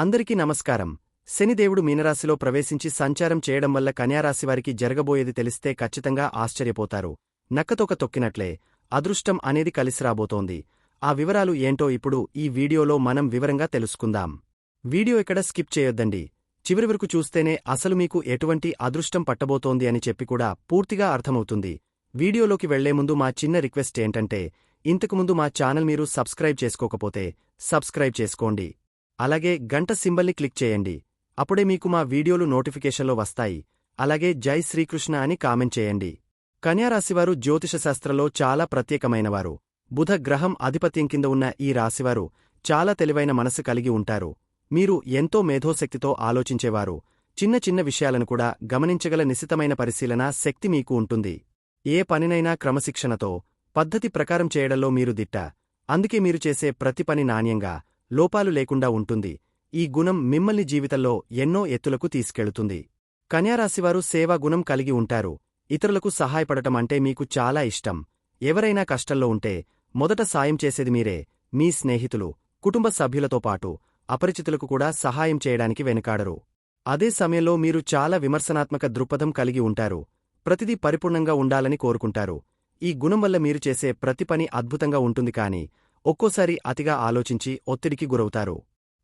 అందరికీ నమస్కారం. శనిదేవుడు మీనరాశిలో ప్రవేశించి సంచారం చేయడం వల్ల కన్యారాశివారికి జరగబోయేది తెలిస్తే ఖచ్చితంగా ఆశ్చర్యపోతారు. నక్కతొక తొక్కినట్లే అదృష్టం అనేది కలిసిరాబోతోంది ఆ వివరాలు ఏంటో ఇప్పుడు ఈ వీడియోలో మనం వివరంగా తెలుసుకుందాం. వీడియో ఇక్కడ స్కిప్ చేయొద్దండి. చివరి వరకు చూస్తేనే అసలు మీకు ఎటువంటి అదృష్టం పట్టబోతోంది అని చెప్పి కూడా పూర్తిగా అర్థమవుతుంది. వీడియోలోకి వెళ్ళే ముందు మా చిన్న రిక్వెస్ట్ ఏంటంటే ఇంతకుముందు మా ఛానల్ మీరు సబ్స్క్రైబ్ చేసుకోకపోతే సబ్స్క్రైబ్ చేసుకోండి. అలాగే గంట సింబల్ని క్లిక్ చేయండి. అప్పుడే మీకు మా వీడియోలు నోటిఫికేషన్లో వస్తాయి. అలాగే జై శ్రీకృష్ణ అని కామెంట్ చేయండి. కన్యారాశివారు జ్యోతిషశాస్త్రంలో చాలా ప్రత్యేకమైనవారు. బుధ గ్రహం ఆధిపత్యం కింద ఉన్న ఈ రాశివారు చాలా తెలివైన మనసు కలిగి ఉంటారు. మీరు ఎంతో మేధోశక్తితో ఆలోచించేవారు. చిన్న చిన్న విషయాలను కూడా గమనించగల నిశితమైన పరిశీలన శక్తి మీకు ఉంటుంది. ఏ పనినైనా క్రమశిక్షణతో పద్ధతి ప్రకారం చేయడంలో మీరు దిట్ట. అందుకే మీరు చేసే ప్రతి పని నాణ్యంగా. లోపాలు లేకుండా ఉంటుంది. ఈ గుణం మిమ్మల్ని జీవితంలో ఎన్నో ఎత్తులకు తీసుకెళుతుంది. కన్యారాశివారు సేవా గుణం కలిగి ఉంటారు. ఇతరులకు సహాయపడటం అంటే మీకు చాలా ఇష్టం. ఎవరైనా కష్టంలో ఉంటే మొదట సాయం చేసేది మీరే. మీ స్నేహితులు కుటుంబ సభ్యులతో పాటు అపరిచితులకు కూడా సహాయం చేయడానికి వెనుకాడరు. అదే సమయంలో మీరు చాలా విమర్శనాత్మక దృక్పథం కలిగి ఉంటారు. ప్రతిదీ పరిపూర్ణంగా ఉండాలని కోరుకుంటారు. ఈ గుణం వల్ల మీరు చేసే ప్రతి పని అద్భుతంగా ఉంటుంది కాని ఒక్కోసారి అతిగా ఆలోచించి ఒత్తిడికి గురవుతారు.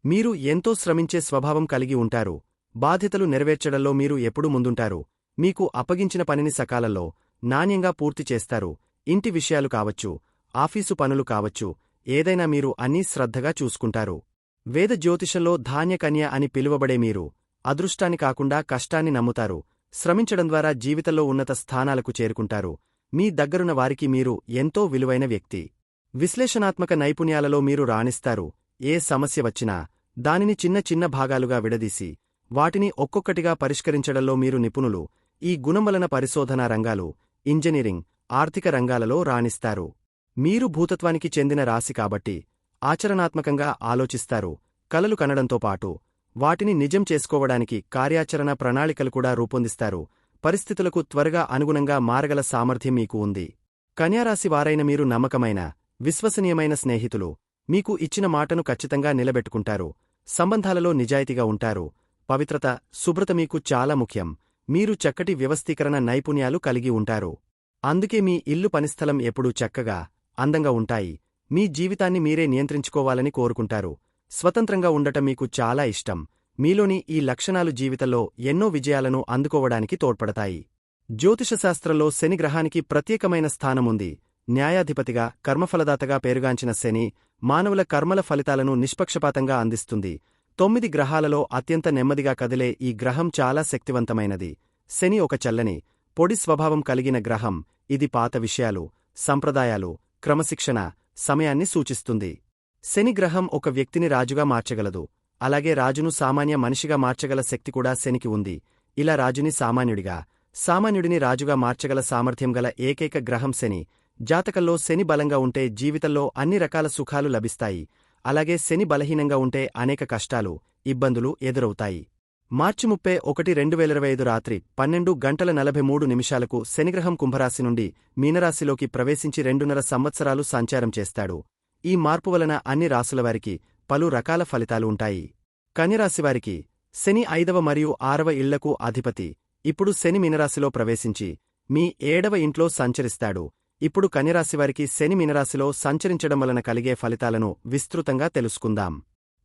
మీరు ఎంతో శ్రమించే స్వభావం కలిగి ఉంటారు. బాధ్యతలు నెరవేర్చడంలో మీరు ఎప్పుడూ ముందుంటారు. మీకు అప్పగించిన పనిని సకాలంలో నాణ్యంగా పూర్తి చేస్తారు. ఇంటి విషయాలు కావచ్చు ఆఫీసు పనులు కావచ్చు ఏదైనా మీరు అన్నీ శ్రద్ధగా చూసుకుంటారు. వేద జ్యోతిషంలో ధాన్యకన్య అని పిలువబడే మీరు అదృష్టాన్ని కాకుండా కష్టాన్ని నమ్ముతారు. శ్రమించడం ద్వారా జీవితంలో ఉన్నత స్థానాలకు చేరుకుంటారు. మీ దగ్గరున్న వారికి మీరు ఎంతో విలువైన వ్యక్తి. విశ్లేషణాత్మక నైపుణ్యాలలో మీరు రాణిస్తారు. ఏ సమస్య వచ్చినా దానిని చిన్న చిన్న భాగాలుగా విడదీసి వాటిని ఒక్కొక్కటిగా పరిష్కరించడంలో మీరు నిపుణులు. ఈ గుణం వలన పరిశోధనా రంగాలు ఇంజనీరింగ్ ఆర్థిక రంగాలలో రాణిస్తారు. మీరు భూతత్వానికి చెందిన రాశి కాబట్టి ఆచరణాత్మకంగా ఆలోచిస్తారు. కలలు కనడంతో పాటు వాటిని నిజం చేసుకోవడానికి కార్యాచరణ ప్రణాళికలు కూడా రూపొందిస్తారు. పరిస్థితులకు త్వరగా అనుగుణంగా మారగల సామర్థ్యం మీకు ఉంది. కన్యారాశి వారైన మీరు నమ్మకమైన విశ్వసనీయమైన స్నేహితులు మీకు ఇచ్చిన మాటను ఖచ్చితంగా నిలబెట్టుకుంటారు సంబంధాలలో నిజాయితీగా ఉంటారు. పవిత్రత శుభ్రత మీకు చాలా ముఖ్యం. మీరు చక్కటి వ్యవస్థీకరణ నైపుణ్యాలు కలిగి ఉంటారు. అందుకే మీ ఇల్లు పనిస్థలం ఎప్పుడూ చక్కగా అందంగా ఉంటాయి. మీ జీవితాన్ని మీరే నియంత్రించుకోవాలని కోరుకుంటారు. స్వతంత్రంగా ఉండటం మీకు చాలా ఇష్టం. మీలోని ఈ లక్షణాలు జీవితంలో ఎన్నో విజయాలను అందుకోవడానికి తోడ్పడతాయి. జ్యోతిషశాస్త్రంలో శనిగ్రహానికి ప్రత్యేకమైన స్థానముంది. న్యాయాధిపతిగా కర్మఫలదాతగా పేరుగాంచిన శని మానవుల కర్మల ఫలితాలను నిష్పక్షపాతంగా అందిస్తుంది. తొమ్మిది గ్రహాలలో అత్యంత నెమ్మదిగా కదిలే ఈ గ్రహం చాలా శక్తివంతమైనది. శని ఒక చల్లని పొడి స్వభావం కలిగిన గ్రహం. ఇది పాత విషయాలు సంప్రదాయాలు క్రమశిక్షణ సమయాన్ని సూచిస్తుంది. శని గ్రహం ఒక వ్యక్తిని రాజుగా మార్చగలదు. అలాగే రాజును సామాన్య మనిషిగా మార్చగల శక్తి కూడా శనికి ఉంది. ఇలా రాజుని సామాన్యుడిగా సామాన్యుడిని రాజుగా మార్చగల సామర్థ్యం గల ఏకైక గ్రహం శని. జాతకంలో శని బలంగా ఉంటే జీవితంలో అన్ని రకాల సుఖాలు లభిస్తాయి. అలాగే శని బలహీనంగా ఉంటే అనేక కష్టాలు ఇబ్బందులు ఎదురవుతాయి. మార్చి ముప్పై ఒకటి రెండు వేల ఇరవై ఐదు రాత్రి పన్నెండు గంటల నలభై మూడు నిమిషాలకు శనిగ్రహం కుంభరాశి నుండి మీనరాశిలోకి ప్రవేశించి రెండున్నర సంవత్సరాలు సంచారం చేస్తాడు. ఈ మార్పు వలన అన్ని రాసులవారికి పలు రకాల ఫలితాలు ఉంటాయి. కన్యరాశివారికి శని ఐదవ మరియు ఆరవ ఇళ్ళకు అధిపతి. ఇప్పుడు శని మీనరాశిలో ప్రవేశించి మీ ఏడవ ఇంట్లో సంచరిస్తాడు. ఇప్పుడు కన్యరాశివారికి శని మీనరాశిలో సంచరించడం వలన కలిగే ఫలితాలను విస్తృతంగా తెలుసుకుందాం.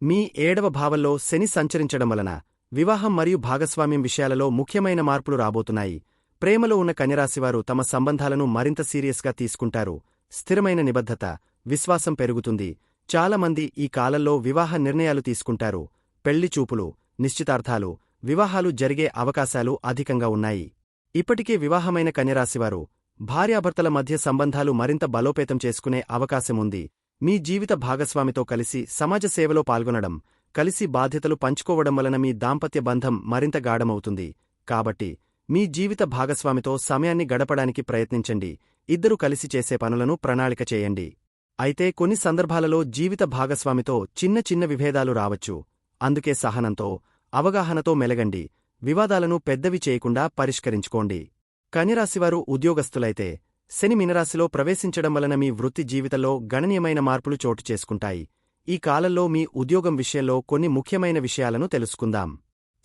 మీ ఏడవ భావంలో శని సంచరించడం వలన వివాహం మరియు భాగస్వామ్యం విషయాలలో ముఖ్యమైన మార్పులు రాబోతున్నాయి. ప్రేమలో ఉన్న కన్యరాశివారు తమ సంబంధాలను మరింత సీరియస్గా తీసుకుంటారు. స్థిరమైన నిబద్ధత విశ్వాసం పెరుగుతుంది. చాలామంది ఈ కాలంలో వివాహ నిర్ణయాలు తీసుకుంటారు. పెళ్ళి చూపులు నిశ్చితార్థాలు వివాహాలు జరిగే అవకాశాలు అధికంగా ఉన్నాయి. ఇప్పటికే వివాహమైన కన్యరాశివారు భార్యాభర్తల మధ్య సంబంధాలు మరింత బలోపేతం చేసుకునే అవకాశముంది. మీ జీవిత భాగస్వామితో కలిసి సమాజ సేవలో పాల్గొనడం కలిసి బాధ్యతలు పంచుకోవడం వలన మీ దాంపత్య బంధం మరింత గాఢమవుతుంది. కాబట్టి మీ జీవిత భాగస్వామితో సమయాన్ని గడపడానికి ప్రయత్నించండి. ఇద్దరు కలిసి చేసే పనులను ప్రణాళిక చేయండి. అయితే కొన్ని సందర్భాలలో జీవిత భాగస్వామితో చిన్న చిన్న విభేదాలు రావచ్చు. అందుకే సహనంతో అవగాహనతో మెలగండి. వివాదాలను పెద్దవి చేయకుండా పరిష్కరించుకోండి. కన్యరాశివారు ఉద్యోగస్తులైతే శని మినరాశిలో ప్రవేశించడం వలన మీ వృత్తి జీవితంలో గణనీయమైన మార్పులు చోటు చేసుకుంటాయి. ఈ కాలంలో మీ ఉద్యోగం విషయంలో కొన్ని ముఖ్యమైన విషయాలను తెలుసుకుందాం.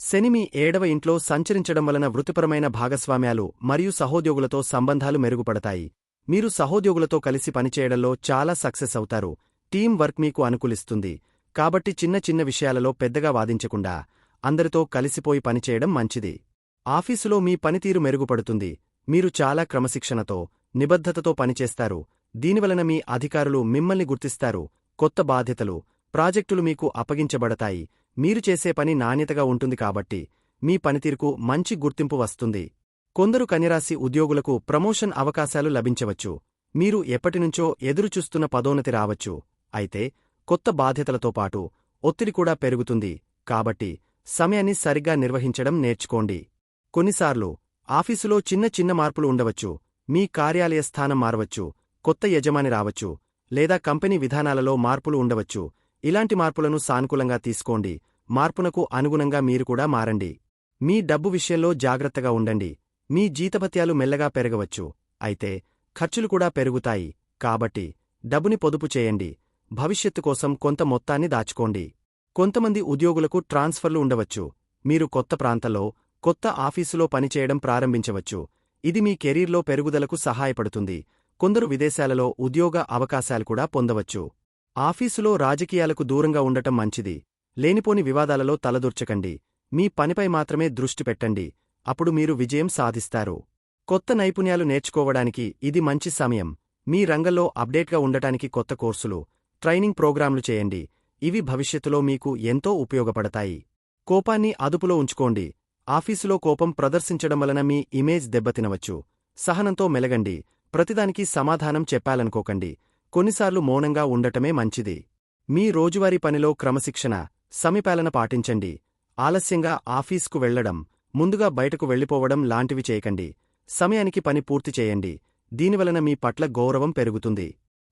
శని మీ ఏడవ ఇంట్లో సంచరించడం వలన వృత్తిపరమైన భాగస్వామ్యాలు మరియు సహోద్యోగులతో సంబంధాలు మెరుగుపడతాయి. మీరు సహోద్యోగులతో కలిసి పనిచేయడంలో చాలా సక్సెస్ అవుతారు. టీం వర్క్ మీకు అనుకూలిస్తుంది. కాబట్టి చిన్న చిన్న విషయాలలో పెద్దగా వాదించకుండా అందరితో కలిసిపోయి పనిచేయడం మంచిది. ఆఫీసులో మీ పనితీరు మెరుగుపడుతుంది. మీరు చాలా క్రమశిక్షణతో నిబద్ధతతో పనిచేస్తారు. దీనివలన మీ అధికారులు మిమ్మల్ని గుర్తిస్తారు. కొత్త బాధ్యతలు ప్రాజెక్టులు మీకు అప్పగించబడతాయి. మీరు చేసే పని నాణ్యతగా ఉంటుంది కాబట్టి మీ పనితీరుకు మంచి గుర్తింపు వస్తుంది. కొందరు కన్యరాశి ఉద్యోగులకు ప్రమోషన్ అవకాశాలు లభించవచ్చు. మీరు ఎప్పటినుంచో ఎదురుచూస్తున్న పదోన్నతి రావచ్చు. అయితే కొత్త బాధ్యతలతో పాటు ఒత్తిడి కూడా పెరుగుతుంది. కాబట్టి సమయాన్ని సరిగ్గా నిర్వహించడం నేర్చుకోండి. కొన్నిసార్లు ఆఫీసులో చిన్న చిన్న మార్పులు ఉండవచ్చు మీ కార్యాలయ స్థానం మారవచ్చు కొత్త యజమాని రావచ్చు లేదా కంపెనీ విధానాలలో మార్పులు ఉండవచ్చు. ఇలాంటి మార్పులను సానుకూలంగా తీసుకోండి. మార్పునకు అనుగుణంగా మీరు కూడా మారండి. మీ డబ్బు విషయంలో జాగ్రత్తగా ఉండండి. మీ జీతభత్యాలు మెల్లగా పెరగవచ్చు. అయితే ఖర్చులు కూడా పెరుగుతాయి. కాబట్టి డబ్బుని పొదుపు చేయండి. భవిష్యత్తు కోసం కొంత మొత్తాన్ని దాచుకోండి. కొంతమంది ఉద్యోగులకు ట్రాన్స్ఫర్లు ఉండవచ్చు. మీరు కొత్త ప్రాంతంలో కొత్త ఆఫీసులో పనిచేయడం ప్రారంభించవచ్చు. ఇది మీ కెరీర్లో పెరుగుదలకు సహాయపడుతుంది. కొందరు విదేశాలలో ఉద్యోగ అవకాశాలు కూడా పొందవచ్చు. ఆఫీసులో రాజకీయాలకు దూరంగా ఉండటం మంచిది. లేనిపోని వివాదాలలో తలదూర్చకండి. మీ పనిపై మాత్రమే దృష్టి పెట్టండి. అప్పుడు మీరు విజయం సాధిస్తారు. కొత్త నైపుణ్యాలు నేర్చుకోవడానికి ఇది మంచి సమయం. మీ రంగంలో అప్డేట్గా ఉండటానికి కొత్త కోర్సులు ట్రైనింగ్ ప్రోగ్రాంలు చేయండి. ఇవి భవిష్యత్తులో మీకు ఎంతో ఉపయోగపడతాయి. కోపాన్ని అదుపులో ఉంచుకోండి. ఆఫీసులో కోపం ప్రదర్శించడం వలన మీ ఇమేజ్ దెబ్బతినవచ్చు. సహనంతో మెలగండి. ప్రతిదానికి సమాధానం చెప్పాలనుకోకండి. కొన్నిసార్లు మౌనంగా ఉండటమే మంచిది. మీ రోజువారీ పనిలో క్రమశిక్షణ సమీపాలన పాటించండి. ఆలస్యంగా ఆఫీస్కు వెళ్ళడం ముందుగా బయటకు వెళ్ళిపోవడం లాంటివి చేయకండి. సమయానికి పని పూర్తి చేయండి. దీనివలన మీ పట్ల గౌరవం పెరుగుతుంది.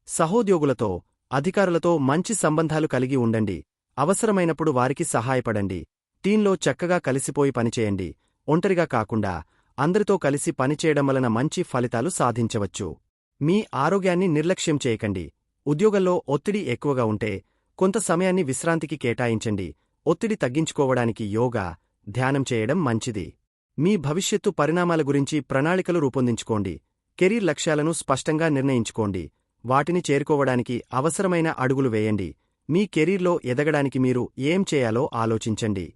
సహోద్యోగులతో అధికారులతో మంచి సంబంధాలు కలిగి ఉండండి. అవసరమైనప్పుడు వారికి సహాయపడండి. టీంలో చక్కగా కలిసిపోయి పనిచేయండి. ఒంటరిగా కాకుండా అందరితో కలిసి పనిచేయడం వలన మంచి ఫలితాలు సాధించవచ్చు. మీ ఆరోగ్యాన్ని నిర్లక్ష్యం చేయకండి. ఉద్యోగంలో ఒత్తిడి ఎక్కువగా ఉంటే కొంత సమయాన్ని విశ్రాంతికి కేటాయించండి. ఒత్తిడి తగ్గించుకోవడానికి యోగా ధ్యానం చేయడం మంచిది. మీ భవిష్యత్తు పరిణామాల గురించి ప్రణాళికలు రూపొందించుకోండి. కెరీర్ లక్ష్యాలను స్పష్టంగా నిర్ణయించుకోండి. వాటిని చేరుకోవడానికి అవసరమైన అడుగులు వేయండి. మీ కెరీర్లో ఎదగడానికి మీరు ఏం చేయాలో ఆలోచించండి.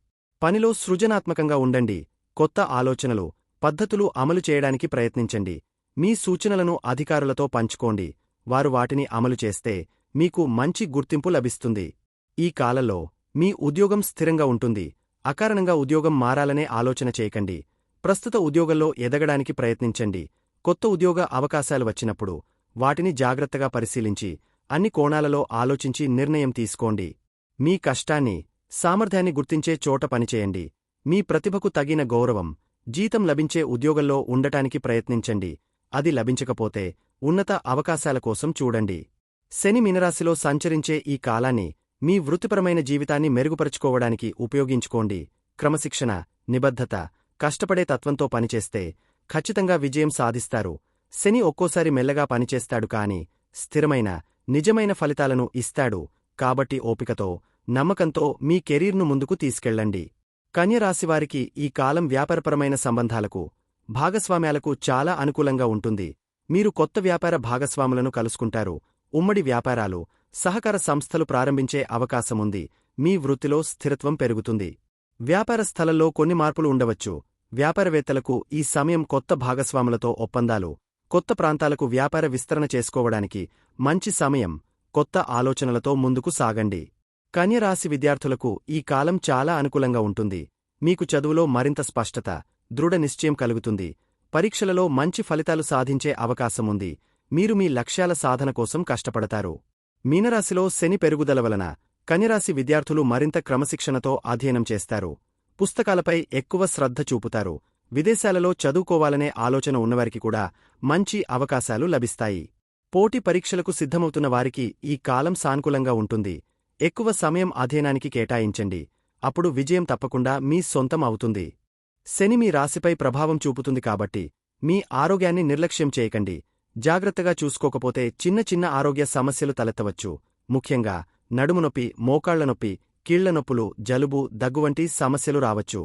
పనిలో సృజనాత్మకంగా ఉండండి కొత్త ఆలోచనలు పద్ధతులు అమలు చేయడానికి ప్రయత్నించండి. మీ సూచనలను అధికారులతో పంచుకోండి. వారు వాటిని అమలు చేస్తే మీకు మంచి గుర్తింపు లభిస్తుంది. ఈ కాలంలో మీ ఉద్యోగం స్థిరంగా ఉంటుంది. అకారణంగా ఉద్యోగం మారాలనే ఆలోచన చేయకండి. ప్రస్తుత ఉద్యోగంలో ఎదగడానికి ప్రయత్నించండి. కొత్త ఉద్యోగ అవకాశాలు వచ్చినప్పుడు వాటిని జాగ్రత్తగా పరిశీలించి అన్ని కోణాలలో ఆలోచించి నిర్ణయం తీసుకోండి. మీ కష్టాన్ని సామర్థ్యాన్ని గుర్తించే చోట పనిచేయండి. మీ ప్రతిభకు తగిన గౌరవం జీతం లభించే ఉద్యోగంలో ఉండటానికి ప్రయత్నించండి. అది లభించకపోతే ఉన్నత అవకాశాల కోసం చూడండి. శని మినరాశిలో సంచరించే ఈ కాలాన్ని మీ వృత్తిపరమైన జీవితాన్ని మెరుగుపరుచుకోవడానికి ఉపయోగించుకోండి. క్రమశిక్షణ నిబద్ధత కష్టపడే తత్వంతో పనిచేస్తే ఖచ్చితంగా విజయం సాధిస్తారు. శని ఒక్కోసారి మెల్లగా పనిచేస్తాడు కాని స్థిరమైన నిజమైన ఫలితాలను ఇస్తాడు. కాబట్టి ఓపికతో నమ్మకంతో మీ కెరీర్ను ముందుకు తీసుకెళ్ళండి కన్యరాశివారికి ఈ కాలం వ్యాపారపరమైన సంబంధాలకు భాగస్వామ్యాలకు చాలా అనుకూలంగా ఉంటుంది. మీరు కొత్త వ్యాపార భాగస్వాములను కలుసుకుంటారు. ఉమ్మడి వ్యాపారాలు సహకార సంస్థలు ప్రారంభించే అవకాశముంది మీ వృత్తిలో స్థిరత్వం పెరుగుతుంది. వ్యాపార స్థలంలో కొన్ని మార్పులు ఉండవచ్చు. వ్యాపారవేత్తలకు ఈ సమయం కొత్త భాగస్వాములతో ఒప్పందాలు కొత్త ప్రాంతాలకు వ్యాపార విస్తరణ చేసుకోవడానికి మంచి సమయం కొత్త ఆలోచనలతో ముందుకు సాగండి. కన్యరాశి విద్యార్థులకు ఈ కాలం చాలా అనుకూలంగా ఉంటుంది. మీకు చదువులో మరింత స్పష్టత దృఢ నిశ్చయం కలుగుతుంది. పరీక్షలలో మంచి ఫలితాలు సాధించే అవకాశముంది మీరు మీ లక్ష్యాల సాధన కోసం కష్టపడతారు. మీనరాశిలో శని పెరుగుదల వలన కన్యరాశి విద్యార్థులు మరింత క్రమశిక్షణతో అధ్యయనం చేస్తారు. పుస్తకాలపై ఎక్కువ శ్రద్ధ చూపుతారు. విదేశాలలో చదువుకోవాలనే ఆలోచన ఉన్నవారికి కూడా మంచి అవకాశాలు లభిస్తాయి. పోటీ పరీక్షలకు సిద్ధమవుతున్న వారికి ఈ కాలం సానుకూలంగా ఉంటుంది. ఎక్కువ సమయం అధ్యయనానికి కేటాయించండి. అప్పుడు విజయం తప్పకుండా మీ సొంతం అవుతుంది. శని మీ రాశిపై ప్రభావం చూపుతుంది కాబట్టి మీ ఆరోగ్యాన్ని నిర్లక్ష్యం చేయకండి. జాగ్రత్తగా చూసుకోకపోతే చిన్న చిన్న ఆరోగ్య సమస్యలు తలెత్తవచ్చు. ముఖ్యంగా నడుము నొప్పి మోకాళ్ళ నొప్పి కీళ్ళ నొప్పులు జలుబు దగ్గు వంటి సమస్యలు రావచ్చు.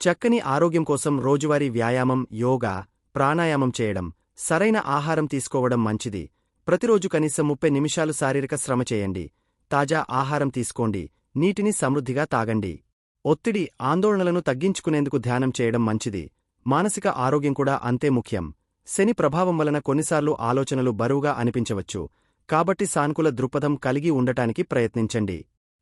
చక్కని ఆరోగ్యం కోసం రోజువారీ వ్యాయామం యోగా ప్రాణాయామం చేయడం సరైన ఆహారం తీసుకోవడం మంచిది. ప్రతిరోజు కనీసం ముప్పై నిమిషాలు శారీరక శ్రమ చేయండి. తాజా ఆహారం తీసుకోండి నీటిని సమృద్ధిగా తాగండి. ఒత్తిడి ఆందోళనలను తగ్గించుకునేందుకు ధ్యానం చేయడం మంచిది. మానసిక ఆరోగ్యం కూడా అంతే ముఖ్యం. శని ప్రభావం వలన కొన్నిసార్లు ఆలోచనలు బరువుగా అనిపించవచ్చు. కాబట్టి సానుకూల దృక్పథం కలిగి ఉండటానికి ప్రయత్నించండి.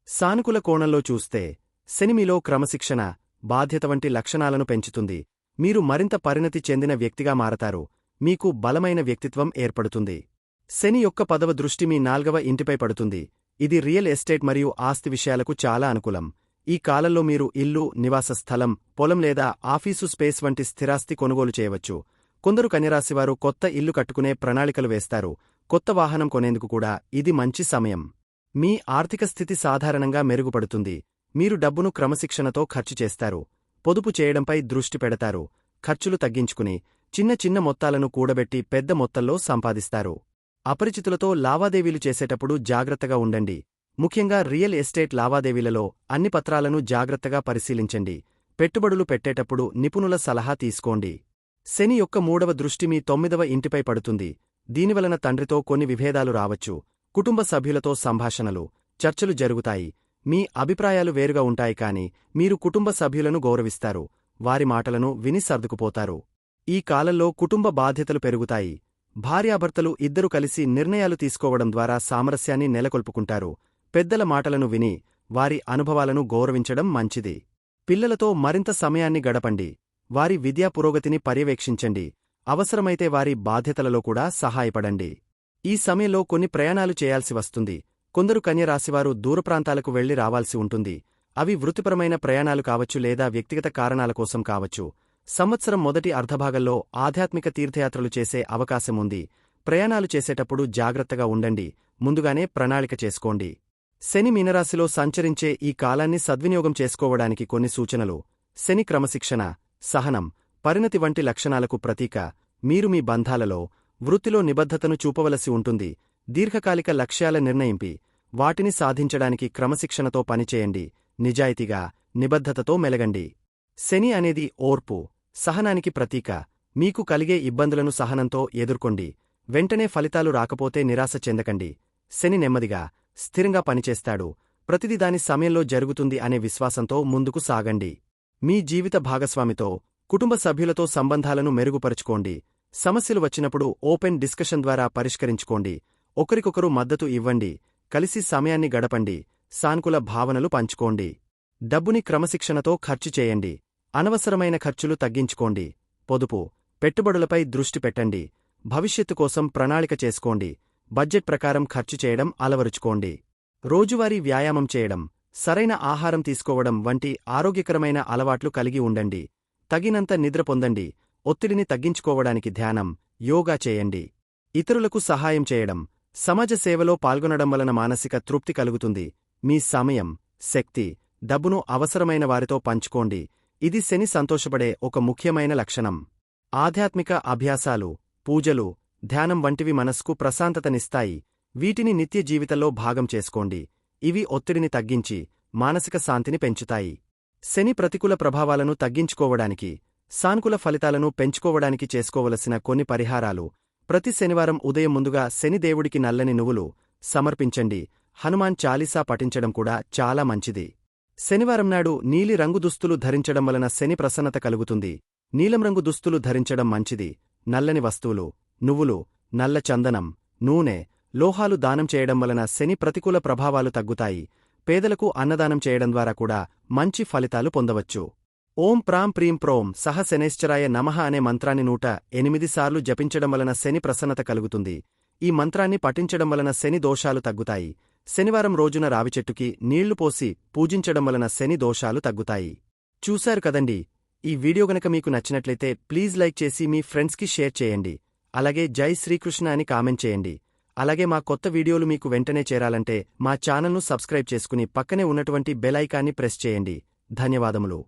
సానుకూల కోణంలో చూస్తే శనిమిలో క్రమశిక్షణ బాధ్యత వంటి లక్షణాలను పెంచుతుంది. మీరు మరింత పరిణతి చెందిన వ్యక్తిగా మారతారు. మీకు బలమైన వ్యక్తిత్వం ఏర్పడుతుంది. శని యొక్క పదవ దృష్టి మీ నాల్గవ ఇంటిపై పడుతుంది. ఇది రియల్ ఎస్టేట్ మరియు ఆస్తి విషయాలకు చాలా అనుకూలం. ఈ కాలంలో మీరు ఇల్లు నివాస స్థలం పొలం లేదా ఆఫీసు స్పేస్ వంటి స్థిరాస్తి కొనుగోలు చేయవచ్చు. కొందరు కన్యరాశివారు కొత్త ఇల్లు కట్టుకునే ప్రణాళికలు వేస్తారు. కొత్త వాహనం కొనేందుకు కూడా ఇది మంచి సమయం. మీ ఆర్థిక స్థితి సాధారణంగా మెరుగుపడుతుంది. మీరు డబ్బును క్రమశిక్షణతో ఖర్చు చేస్తారు. పొదుపు చేయడంపై దృష్టి పెడతారు. ఖర్చులు తగ్గించుకుని చిన్న చిన్న మొత్తాలను కూడబెట్టి పెద్ద మొత్తంలో సంపాదిస్తారు. అపరిచితులతో లావాదేవీలు చేసేటప్పుడు జాగ్రత్తగా ఉండండి. ముఖ్యంగా రియల్ ఎస్టేట్ లావాదేవీలలో అన్ని పత్రాలను జాగ్రత్తగా పరిశీలించండి. పెట్టుబడులు పెట్టేటప్పుడు నిపుణుల సలహా తీసుకోండి. శని యొక్క మూడవ దృష్టి మీ తొమ్మిదవ ఇంటిపై పడుతుంది. దీనివలన తండ్రితో కొన్ని విభేదాలు రావచ్చు. కుటుంబ సభ్యులతో సంభాషణలు చర్చలు జరుగుతాయి. మీ అభిప్రాయాలు వేరుగా ఉంటాయి కాని మీరు కుటుంబ సభ్యులను గౌరవిస్తారు. వారి మాటలను విని సర్దుకుపోతారు. ఈ కాలంలో కుటుంబ బాధ్యతలు పెరుగుతాయి. భార్యాభర్తలు ఇద్దరు కలిసి నిర్ణయాలు తీసుకోవడం ద్వారా సామరస్యాన్ని నెలకొల్పుకుంటారు. పెద్దల మాటలను విని వారి అనుభవాలను గౌరవించడం మంచిది. పిల్లలతో మరింత సమయాన్ని గడపండి. వారి విద్యా పురోగతిని పర్యవేక్షించండి. అవసరమైతే వారి బాధ్యతలలో కూడా సహాయపడండి. ఈ సమయంలో కొన్ని ప్రయాణాలు చేయాల్సి వస్తుంది. కొందరు కన్యరాశివారు దూరప్రాంతాలకు వెళ్ళి రావాల్సి ఉంటుంది. అవి వృత్తిపరమైన ప్రయాణాలు కావచ్చు లేదా వ్యక్తిగత కారణాల కోసం కావచ్చు. సంవత్సరం మొదటి అర్ధభాగంలో ఆధ్యాత్మిక తీర్థయాత్రలు చేసే అవకాశముంది ప్రయాణాలు చేసేటప్పుడు జాగ్రత్తగా ఉండండి. ముందుగానే ప్రణాళిక చేసుకోండి. శని మీనరాశిలో సంచరించే ఈ కాలాన్ని సద్వినియోగం చేసుకోవడానికి కొన్ని సూచనలు. శని క్రమశిక్షణ సహనం పరిణతి వంటి లక్షణాలకు ప్రతీక. మీరు మీ బంధాలలో వృత్తిలో నిబద్ధతను చూపవలసి ఉంటుంది. దీర్ఘకాలిక లక్ష్యాల నిర్ణయింపి వాటిని సాధించడానికి క్రమశిక్షణతో పనిచేయండి. నిజాయితీగా నిబద్ధతతో మెలగండి. శని అనేది ఓర్పు. సహనానికి ప్రతీక. మీకు కలిగే ఇబ్బందులను సహనంతో ఎదుర్కొండి. వెంటనే ఫలితాలు రాకపోతే నిరాశ చెందకండి. శని నెమ్మదిగా స్థిరంగా పనిచేస్తాడు. ప్రతిది దాని సమయంలో జరుగుతుంది అనే విశ్వాసంతో ముందుకు సాగండి. మీ జీవిత భాగస్వామితో కుటుంబ సభ్యులతో సంబంధాలను మెరుగుపరుచుకోండి. సమస్యలు వచ్చినప్పుడు ఓపెన్ డిస్కషన్ ద్వారా పరిష్కరించుకోండి. ఒకరికొకరు మద్దతు ఇవ్వండి. కలిసి సమయాన్ని గడపండి. సానుకూల భావనలు పంచుకోండి. డబ్బుని క్రమశిక్షణతో ఖర్చు చేయండి. అనవసరమైన ఖర్చులు తగ్గించుకోండి. పొదుపు పెట్టుబడులపై దృష్టి పెట్టండి. భవిష్యత్తు కోసం ప్రణాళిక చేసుకోండి. బడ్జెట్ ప్రకారం ఖర్చు చేయడం అలవరుచుకోండి. రోజువారీ వ్యాయామం చేయడం సరైన ఆహారం తీసుకోవడం వంటి ఆరోగ్యకరమైన అలవాట్లు కలిగి ఉండండి. తగినంత నిద్ర పొందండి. ఒత్తిడిని తగ్గించుకోవడానికి ధ్యానం యోగా చేయండి. ఇతరులకు సహాయం చేయడం సమాజ సేవలో పాల్గొనడం వలన మానసిక తృప్తి కలుగుతుంది. మీ సమయం శక్తి డబ్బును అవసరమైన వారితో పంచుకోండి. ఇది శని సంతోషపడే ఒక ముఖ్యమైన లక్షణం. ఆధ్యాత్మిక అభ్యాసాలు పూజలు ధ్యానం వంటివి మనస్కు ప్రశాంతతనిస్తాయి. వీటిని నిత్య జీవితంలో భాగం చేసుకోండి. ఇవి ఒత్తిడిని తగ్గించి మానసిక శాంతిని పెంచుతాయి. శని ప్రతికూల ప్రభావాలను తగ్గించుకోవడానికి సానుకూల ఫలితాలను పెంచుకోవడానికి చేసుకోవలసిన కొన్ని పరిహారాలు. ప్రతి శనివారం ఉదయం ముందుగా శనిదేవుడికి నల్లని నువ్వులు సమర్పించండి. హనుమాన్ చాలీసా పఠించడం కూడా చాలా మంచిది. శనివారం నాడు నీలి రంగు దుస్తులు ధరించడం వలన శని ప్రసన్నత కలుగుతుంది. నీలం రంగు దుస్తులు ధరించడం మంచిది. నల్లని వస్తువులు నువ్వులు నల్ల చందనం నూనె లోహాలు దానం చేయడం వలన శని ప్రతికూల ప్రభావాలు తగ్గుతాయి. పేదలకు అన్నదానం చేయడం ద్వారా కూడా మంచి ఫలితాలు పొందవచ్చు. ఓం ప్రాం ప్రీం ప్రోం సహ శనేశ్చరాయ నమః అనే మంత్రాన్ని నూట ఎనిమిది సార్లు జపించడం వలన శని ప్రసన్నత కలుగుతుంది. ఈ మంత్రాన్ని పఠించడం వలన శని దోషాలు తగ్గుతాయి. శనివారం రోజున రావిచెట్టుకి నీళ్ళు పోసి పూజించడం వలన శని దోషాలు తగ్గుతాయి. చూశారు కదండి? ఈ వీడియో గనక మీకు నచ్చినట్లయితే ప్లీజ్ లైక్ చేసి మీ ఫ్రెండ్స్కి షేర్ చేయండి. అలాగే జై శ్రీకృష్ణ అని కామెంట్ చేయండి. అలాగే మా కొత్త వీడియోలు మీకు వెంటనే చేరాలంటే మా ఛానల్ను సబ్స్క్రైబ్ చేసుకుని పక్కనే ఉన్నటువంటి బెల్ ఐకాన్ని ప్రెస్ చేయండి. ధన్యవాదములు.